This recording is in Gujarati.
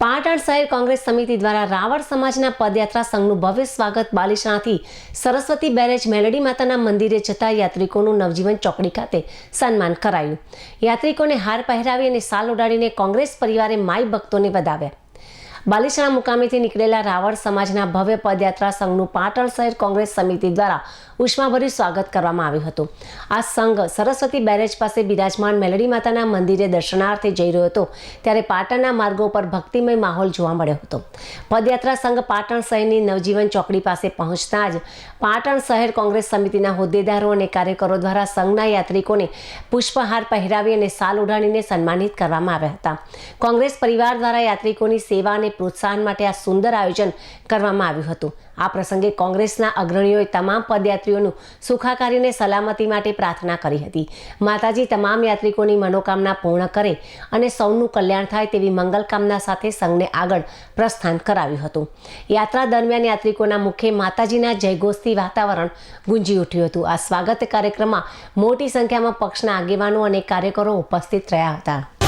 પાટણ શહેર કોંગ્રેસ સમિતિ દ્વારા રાવળ સમાજના પદયાત્રા સંઘનું ભવ્ય સ્વાગત બાલિશાથી સરસ્વતી બેરેજ મેલડી માતાના મંદિરે જતા યાત્રિકોનું નવજીવન ચોકડી ખાતે સન્માન કરાયું. યાત્રિકોને હાર પહેરાવી અને સાલ ઉડાડીને કોંગ્રેસ પરિવારે માઈ ભક્તોને વધાવ્યા. બાલિશાણા મુકામેથી નીકળેલા રાવળ સમાજના ભવ્ય પદયાત્રા સંઘનું પાટણ શહેર કોંગ્રેસ સમિતિ દ્વારા ઉષ્માભર્યું સ્વાગત કરવામાં આવ્યું હતું. આ સંઘ સરસ્વતી બેરેજ પાસે બિરાજમાન મેલડી માતાના મંદિરે દર્શનાર્થે જઈ રહ્યો હતો, ત્યારે પાટણના માર્ગો પર ભક્તિમય માહોલ જોવા મળ્યો હતો. પદયાત્રા સંઘ પાટણ શહેરની નવજીવન ચોકડી પાસે પહોંચતા જ પાટણ શહેર કોંગ્રેસ સમિતિના હોદ્દેદારો અને કાર્યકરો દ્વારા સંઘના યાત્રિકોને પુષ્પહાર પહેરાવી અને સાલ ઉડાડીને સન્માનિત કરવામાં આવ્યા હતા. કોંગ્રેસ પરિવાર દ્વારા યાત્રિકોની સેવા અને પ્રોત્સાહન માટે આ સુંદર આયોજન કરવામાં આવ્યું હતું. આ પ્રસંગે કોંગ્રેસના અગ્રણીઓએ તમામ પદયાત્રીઓનું સુખાકારીને સલામતી માટે પ્રાર્થના કરી હતી. માતાજી તમામ યાત્રિકોની મનોકામના પૂર્ણ કરે અને સૌનું કલ્યાણ થાય તેવી મંગલકામના સાથે સંઘને આગળ પ્રસ્થાન કરાવ્યું હતું. યાત્રા દરમિયાન યાત્રિકોના મુખે માતાજીના જયઘોષથી વાતાવરણ ગુંજી ઉઠ્યું હતું. આ સ્વાગત કાર્યક્રમમાં મોટી સંખ્યામાં પક્ષના આગેવાનો અને કાર્યકરો ઉપસ્થિત રહ્યા હતા.